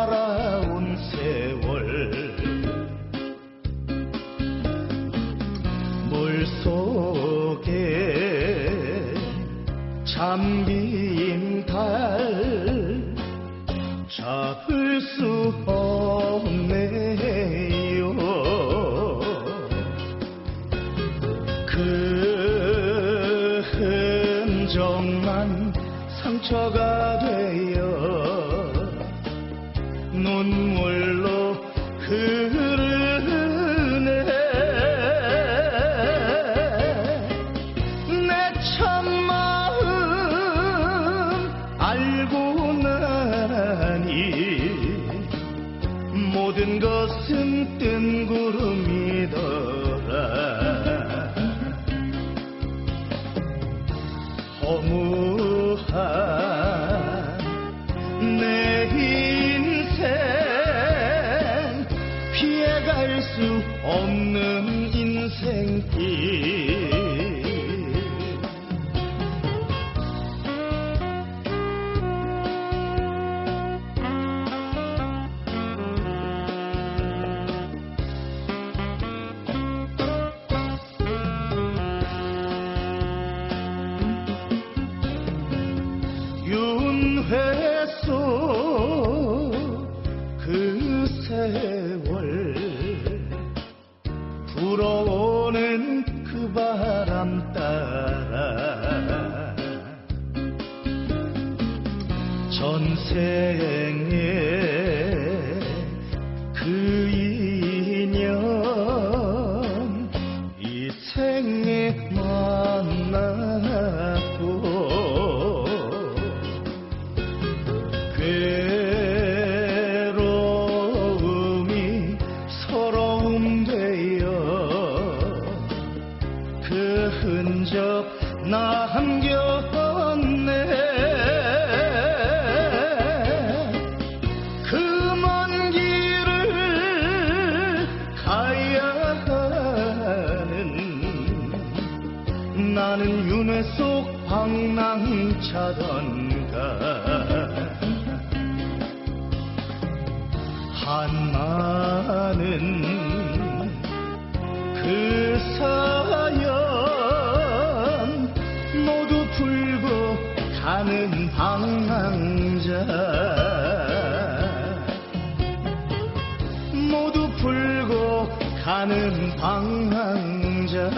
살아온 세월. 물속에 잠긴 달 잡을 수 없네요. 그 흔적만 상처가 되어 눈물로 흐르네. 내 참 마음 알고 나니 모든 것은 뜬 구름이더라. 허무한 수 없는 인생길. 윤회 속 불어오는 그 바람 따라 전생에 흔적 남겼네. 그 먼 길을 가야 하는 나는 윤회 속 방랑차던가. 한마는 가는 방랑자. 모두 풀고 가는 방랑자